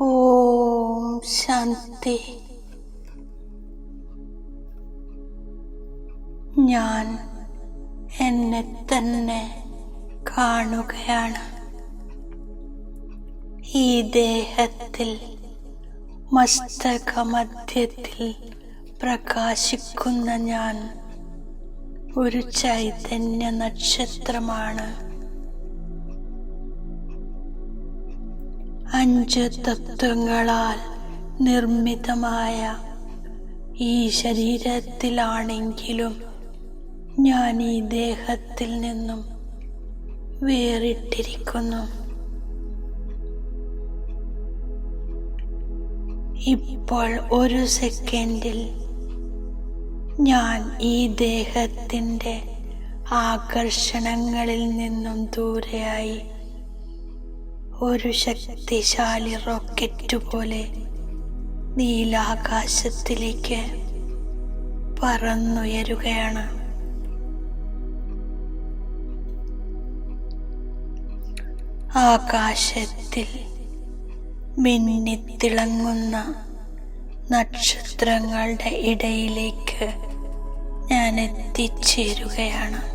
ഓം ശാന്തി. ഞാൻ എന്നെ തന്നെ കാണുകയാണ്. ഈ ദേഹത്തിൽ മസ്തകമധ്യത്തിൽ പ്രകാശിക്കുന്ന ഞാൻ ഒരു ചൈതന്യ നക്ഷത്രമാണ്. അഞ്ച് തത്വങ്ങളാൽ നിർമ്മിതമായ ഈ ശരീരത്തിലാണെങ്കിലും ഞാൻ ഈ ദേഹത്തിൽ നിന്നും വേറിട്ടിരിക്കുന്നു. ഇപ്പോൾ ഒരു സെക്കൻഡിൽ ഞാൻ ഈ ദേഹത്തിന്റെ ആകർഷണങ്ങളിൽ നിന്നും ദൂരെയായി ഒരു ശക്തിശാലി റോക്കറ്റ് പോലെ നീലാകാശത്തിലേക്ക് പറന്നുയരുകയാണ്. ആകാശത്തിൽ മിന്നിത്തിളങ്ങുന്ന നക്ഷത്രങ്ങളുടെ ഇടയിലേക്ക് ഞാൻ എത്തിച്ചേരുകയാണ്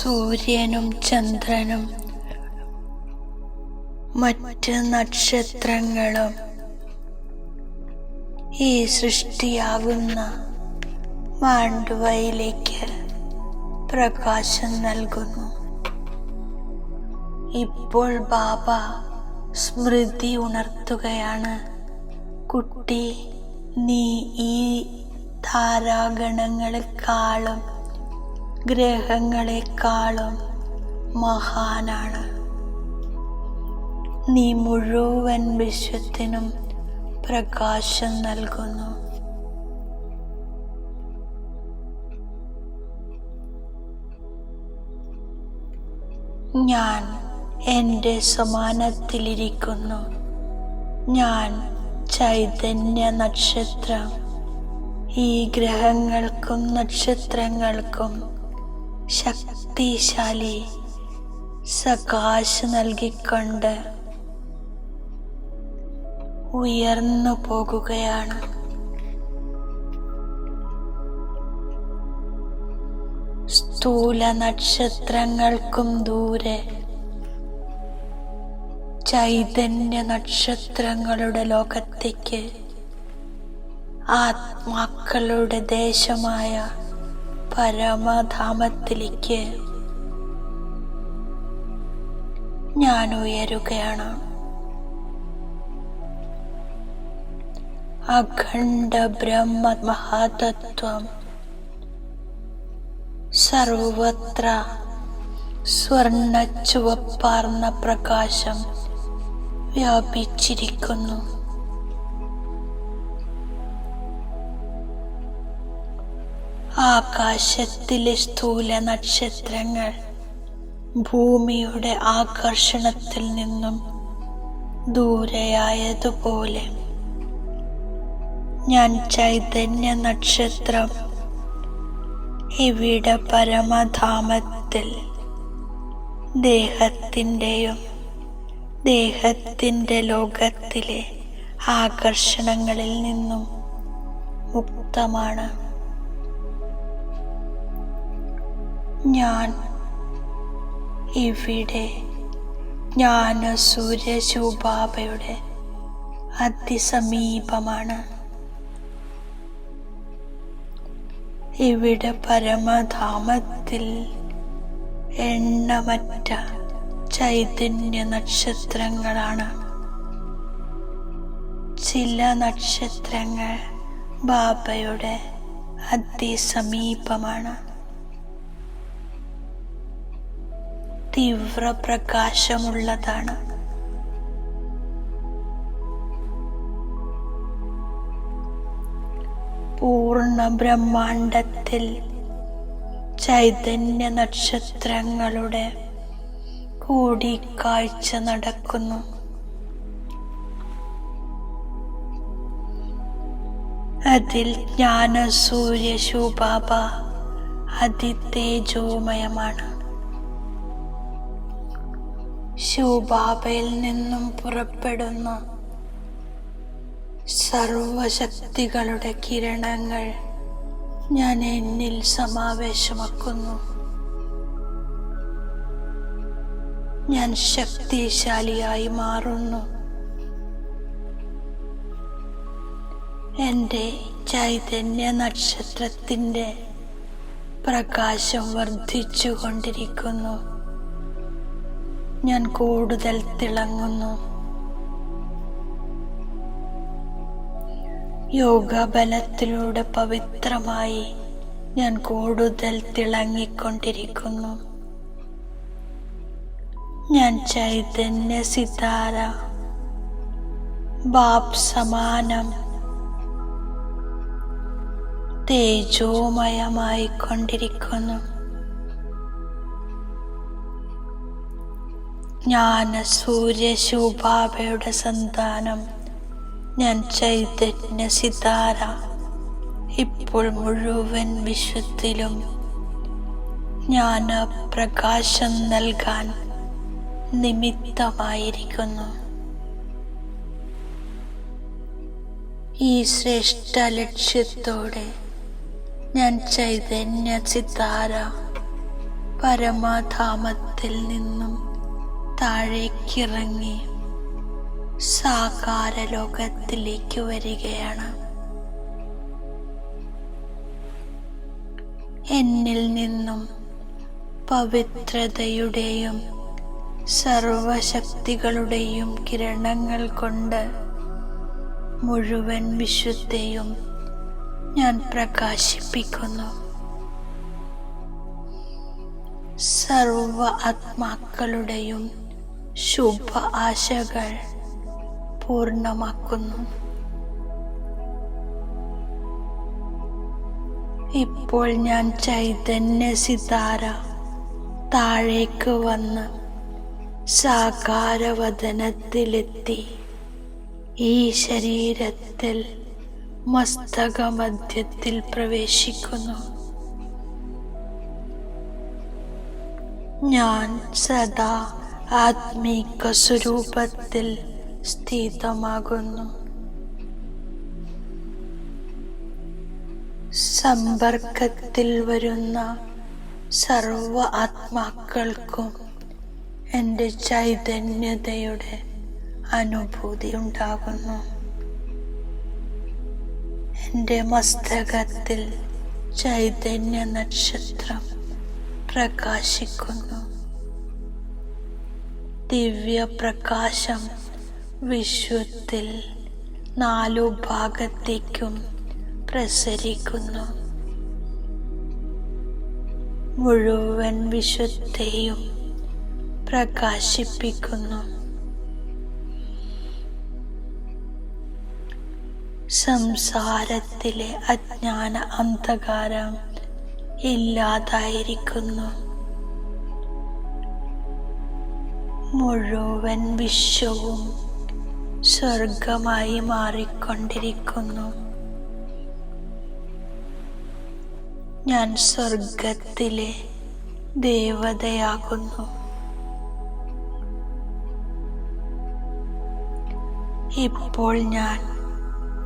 സൂര്യനും ചന്ദ്രനും മറ്റ് നക്ഷത്രങ്ങളും ഈ സൃഷ്ടിയാകുന്ന മാണ്ടുവയിലേക്ക് പ്രകാശം നൽകുന്നു. ഇപ്പോൾ ബാബ സ്മൃതി ഉണർത്തുകയാണ്. കുട്ടി നീ ഈ ധാരാഗണങ്ങളെക്കാളും ഗ്രഹങ്ങളെക്കാളും മഹാനാണ്. നീ മുഴുവൻ വിശ്വത്തിനും പ്രകാശം നൽകുന്നു. ഞാൻ എന്റെ സമാനത്തിലിരിക്കുന്നു. ഞാൻ ചൈതന്യ നക്ഷത്രം. ഈ ഗ്രഹങ്ങൾക്കും നക്ഷത്രങ്ങൾക്കും ശക്തിശാലി സകാശ് നൽകിക്കൊണ്ട് ഉയർന്നു പോകുകയാണ്. സ്ഥൂല നക്ഷത്രങ്ങൾക്കും ദൂരെ ചൈതന്യ നക്ഷത്രങ്ങളുടെ ലോകത്തേക്ക് ആത്മാക്കളുടെ ദേശമായ പരമധാമത്തിലേക്ക് ഞാൻ ഉയരുകയാണ്. അഖണ്ഡ ബ്രഹ്മ മഹാതത്വം സർവത്ര സ്വർണ ചുവപ്പാർന്ന പ്രകാശം വ്യാപിച്ചിരിക്കുന്നു. ആകാശത്തിലെ സ്ഥൂല നക്ഷത്രങ്ങൾ ഭൂമിയുടെ ആകർഷണത്തിൽ നിന്നും ദൂരെയായതുപോലെ. ഞാൻ ചൈതന്യ നക്ഷത്രം ഇവിടെ പരമധാമത്തിൽ ദേഹത്തിന്റെയും ദേഹത്തിന്റെ ലോകത്തിലെ ആകർഷണങ്ങളിൽ നിന്നും മുക്തമാണ്. ഞാൻ ഇവിടെ ജ്ഞാന സൂര്യശൂബാബയുടെ അതിസമീപമാണ്. ഇവിടെ പരമധാമത്തിൽ എണ്ണമറ്റ ചൈതന്യ നക്ഷത്രങ്ങളാണ്. ചില നക്ഷത്രങ്ങൾ ബാബയുടെ അതിസമീപമാണ്. തീവ്ര പ്രകാശമുള്ളതാണ്. പൂർണ ബ്രഹ്മാണ്ടത്തിൽ ചൈതന്യ നക്ഷത്രങ്ങളുടെ കൂടിക്കാഴ്ച നടക്കുന്നു. അതിൽ ജ്ഞാനസൂര്യ ശൂപാപ അതിതേജോമയമാണ്. ശിവബാബയിൽ നിന്നും പുറപ്പെടുന്ന. സർവശക്തികളുടെ കിരണങ്ങൾ ഞാൻ എന്നിൽ സമാവേശമാക്കുന്നു. ഞാൻ ശക്തിശാലിയായി മാറുന്നു. എന്റെ ചൈതന്യ നക്ഷത്രത്തിന്റെ പ്രകാശം വർദ്ധിച്ചു കൊണ്ടിരിക്കുന്നു ഞാൻ കൂടുതൽ തിളങ്ങുന്നു. യോഗ ബലത്തിലൂടെ പവിത്രമായി ഞാൻ കൂടുതൽ തിളങ്ങിക്കൊണ്ടിരിക്കുന്നു. ഞാൻ ചൈതന്യ സിതാര ബാപ് സമാനം തേജോമയമായി ജ്ഞാന സൂര്യ ശോഭാഭയുടെ സന്താനം. ഞാൻ ചൈതന്യ സിതാര ഇപ്പോൾ മുഴുവൻ വിശ്വത്തിലും ജ്ഞാന പ്രകാശം നൽകാൻ നിമിത്തമായിരിക്കുന്നു. ഈ ശ്രേഷ്ഠ ലക്ഷ്യത്തോടെ ഞാൻ ചൈതന്യ സിതാര പരമാധാമത്തിൽ നിന്നും താഴേക്കിറങ്ങി സാകാര ലോകത്തിലേക്ക് വരികയാണ്. എന്നിൽ നിന്നും പവിത്രതയുടെയും സർവശക്തികളുടെയും കിരണങ്ങൾ കൊണ്ട് മുഴുവൻ വിശുദ്ധയും ഞാൻ പ്രകാശിപ്പിക്കുന്നു. സർവ ആത്മാക്കളുടെയും ശുഭ ആശകൾ പൂർണമാക്കുന്നു. ഇപ്പോൾ ഞാൻ ചൈതന്യ സിതാര താഴേക്ക് വന്ന് സാകാരവദനത്തിലെത്തി ഈ ശരീരത്തിൽ മസ്തകമധ്യത്തിൽ പ്രവേശിക്കുന്നു. ഞാൻ സദാ ആത്മീക സ്വരൂപത്തിൽ സ്ഥിതമാകുന്നു. സമ്പർക്കത്തിൽ വരുന്ന സർവ ആത്മാക്കൾക്കും എന്റെ ചൈതന്യതയുടെ അനുഭൂതി ഉണ്ടാകുന്നു. എന്റെ മസ്തകത്തിൽ ചൈതന്യ നക്ഷത്രം പ്രകാശിക്കുന്നു. ദിവ്യ പ്രകാശം വിശ്വത്തിൽ നാലു ഭാഗത്തേക്കും പ്രസരിക്കുന്നു. മുഴുവൻ വിശ്വത്തെയും പ്രകാശിപ്പിക്കുന്നു. സംസാരത്തിലെ അജ്ഞാന അന്ധകാരം ഇല്ലാതായിരിക്കുന്നു. മുഴുവൻ വിശ്വവും സ്വർഗമായി മാറിക്കൊണ്ടിരിക്കുന്നു. ഞാൻ സ്വർഗത്തിലെ ദേവതയാകുന്നു. ഇപ്പോൾ ഞാൻ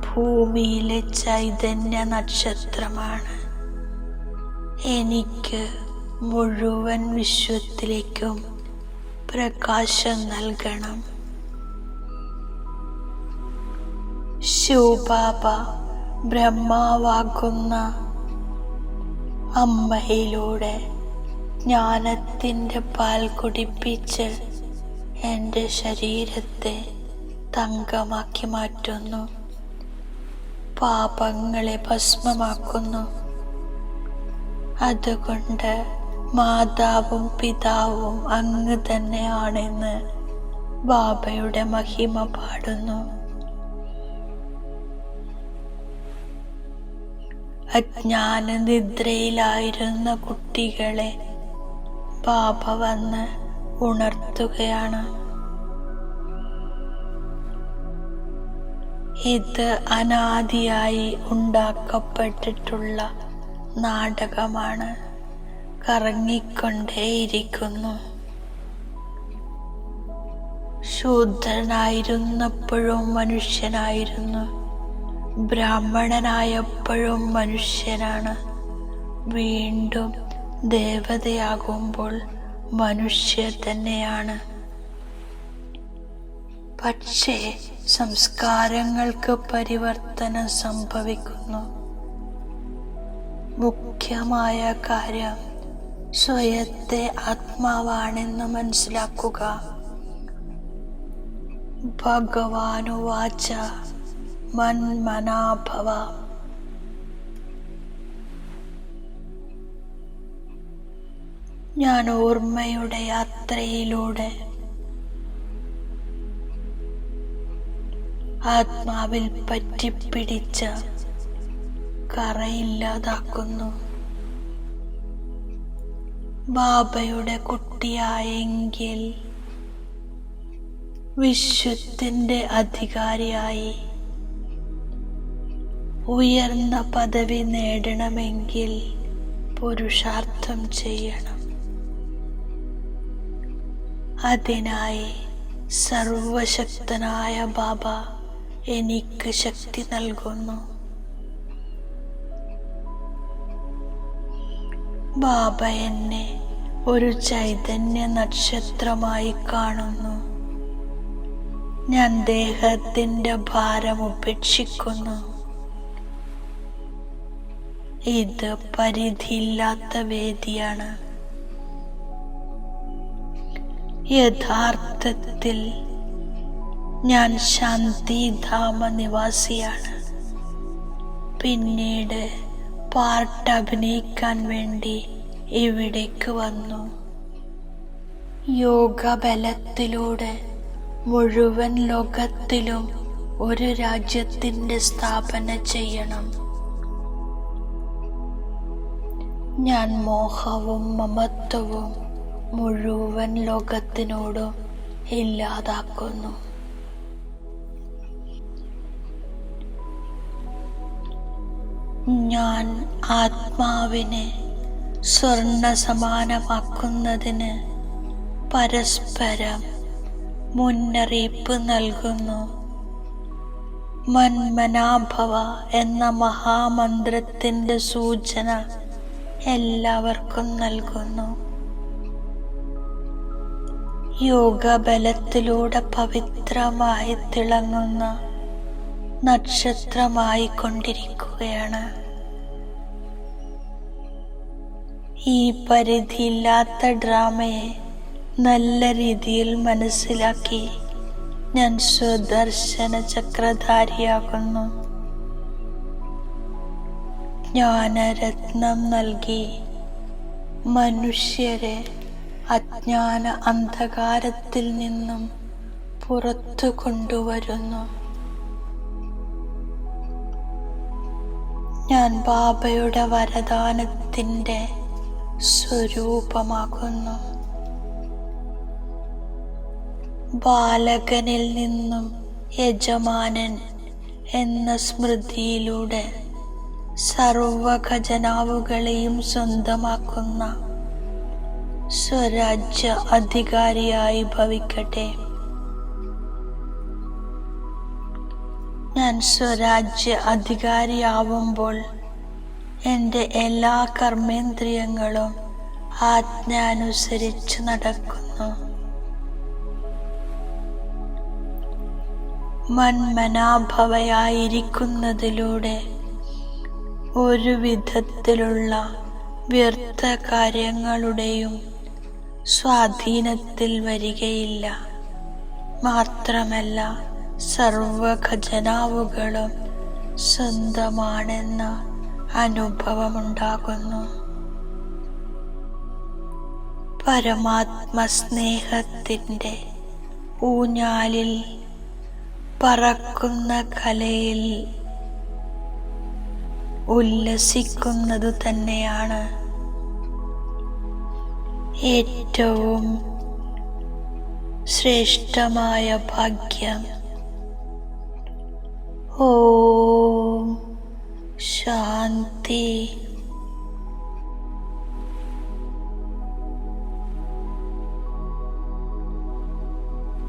ഭൂമിയിലെ ചൈതന്യ നക്ഷത്രമാണ്. എനിക്ക് മുഴുവൻ വിശ്വത്തിലേക്കും പ്രകാശം നൽകണം. ശിവബാബ ബ്രഹ്മാവാകുന്ന അമ്മയിലൂടെ ജ്ഞാനത്തിന്റെ പാൽ കുടിപ്പിച്ച് എന്റെ ശരീരത്തെ തങ്കമാക്കി മാറ്റുന്നു. പാപങ്ങളെ ഭസ്മമാക്കുന്നു. അതുകൊണ്ട് മാതാവും പിതാവും അങ്ങ് തന്നെയാണെന്ന് ബാബയുടെ മഹിമ പാടുന്നു. അജ്ഞാന നിദ്രയിലായിരുന്ന കുട്ടികളെ ബാബ വന്ന് ഉണർത്തുകയാണ്. ഇത് അനാദിയായി ഉണ്ടാക്കപ്പെട്ടിട്ടുള്ള നാടകമാണ്. കറങ്ങിക്കൊണ്ടേയിരിക്കുന്നു. ശൂദ്രനായിരുന്നപ്പോഴും മനുഷ്യനായിരുന്നു. ബ്രാഹ്മണനായപ്പോഴും മനുഷ്യനാണ്. വീണ്ടും ദേവതയാകുമ്പോൾ മനുഷ്യർ തന്നെയാണ്. പക്ഷേ സംസ്കാരങ്ങൾക്ക് പരിവർത്തനം സംഭവിക്കുന്നു. മുഖ്യമായ കാര്യം സ്വയത്തെ ആത്മാവാണെന്ന് മനസ്സിലാക്കുക. ഭഗവാനുവാച മന്മനാഭവ. ഞാൻ ഓർമ്മയുടെ യാത്രയിലൂടെ ആത്മാവിൽ പറ്റിപ്പിടിച്ച കറയില്ലാതാക്കുന്നു. ബാബയുടെ കുട്ടിയായെങ്കിൽ വിശ്വത്തിന്റെ അധികാരിയായി ഉയർന്ന പദവി നേടണമെങ്കിൽ പുരുഷാർത്ഥം ചെയ്യണം. അതിനായി സർവശക്തനായ ബാബ എനിക്ക് ശക്തി നൽകുന്നു. ബാബ എന്നെ ഒരു ചൈതന്യ നക്ഷത്രമായി കാണുന്നു. ഞാൻ ദേഹത്തിന്റെ ഭാരം ഉപേക്ഷിക്കുന്നു. ഇത് പരിധിയില്ലാത്ത വേദിയാണ്. യഥാർത്ഥത്തിൽ ഞാൻ ശാന്തിധാമ നിവാസിയാണ്. പിന്നീട് പാർട്ട് അഭിനയിക്കാൻ വേണ്ടി ഇവിടേക്ക് വന്നു. യോഗ ബലത്തിലൂടെ മുഴുവൻ ലോകത്തിലും ഒരു രാജ്യത്തിന്റെ സ്ഥാപന ചെയ്യണം. ഞാൻ മോഹവും മമത്വവും മുഴുവൻ ലോകത്തിനോടും ഇല്ലാതാക്കുന്നു. ഞാൻ ആത്മാവിനെ സ്വർണ സമാനമാക്കുന്നതിന് പരസ്പരം മുന്നറിയിപ്പ് നൽകുന്നു. മന്മനാഭവ എന്ന മഹാമന്ത്രത്തിന്റെ സൂചന എല്ലാവർക്കും നൽകുന്നു. യോഗബലത്തിലൂടെ പവിത്രമായി തിളങ്ങുന്ന നക്ഷത്രമായി കൊണ്ടിരിക്കുകയാണ്. ഈ പരിധിയില്ലാത്ത ഡ്രാമയെ നല്ല രീതിയിൽ മനസ്സിലാക്കി ഞാൻ സ്വദർശന ചക്രധാരിയാകുന്നു. ജ്ഞാനരത്നം നൽകി മനുഷ്യരെ അജ്ഞാന അന്ധകാരത്തിൽ നിന്നും പുറത്തു കൊണ്ടുവരുന്നു. ഞാൻ ബാബയുടെ വരദാനത്തിന്റെ സ്വരൂപമാകുന്നു. ബാലകനിൽ നിന്നും യജമാനൻ എന്ന സ്മൃതിയിലൂടെ സർവഖജനാവുകളെയും സ്വന്തമാക്കുന്ന സ്വരാജ്യ അധികാരിയായി ഭവിക്കട്ടെ. ഞാൻ സ്വരാജ്യ അധികാരിയാവുമ്പോൾ എന്റെ എല്ലാ കർമ്മേന്ദ്രിയങ്ങളും ആജ്ഞാനുസരിച്ച് നടക്കുന്നു. മന്മനാഭവയായിരിക്കുന്നതിലൂടെ ഒരു വിധത്തിലുള്ള വ്യർത്ഥ കാര്യങ്ങളുടെയും സ്വാധീനത്തിൽ വരികയില്ല. മാത്രമല്ല സർവ ഖജനാവുകളും സ്വന്തമാണെന്ന അനുഭവമുണ്ടാകുന്നു. പരമാത്മസ്നേഹത്തിന്റെ ഊഞ്ഞാലിൽ പറക്കുന്ന കലയിൽ ഉല്ലസിക്കുന്നത് തന്നെയാണ് ഏറ്റവും ശ്രേഷ്ഠമായ ഭാഗ്യം. ഓം ശാന്തി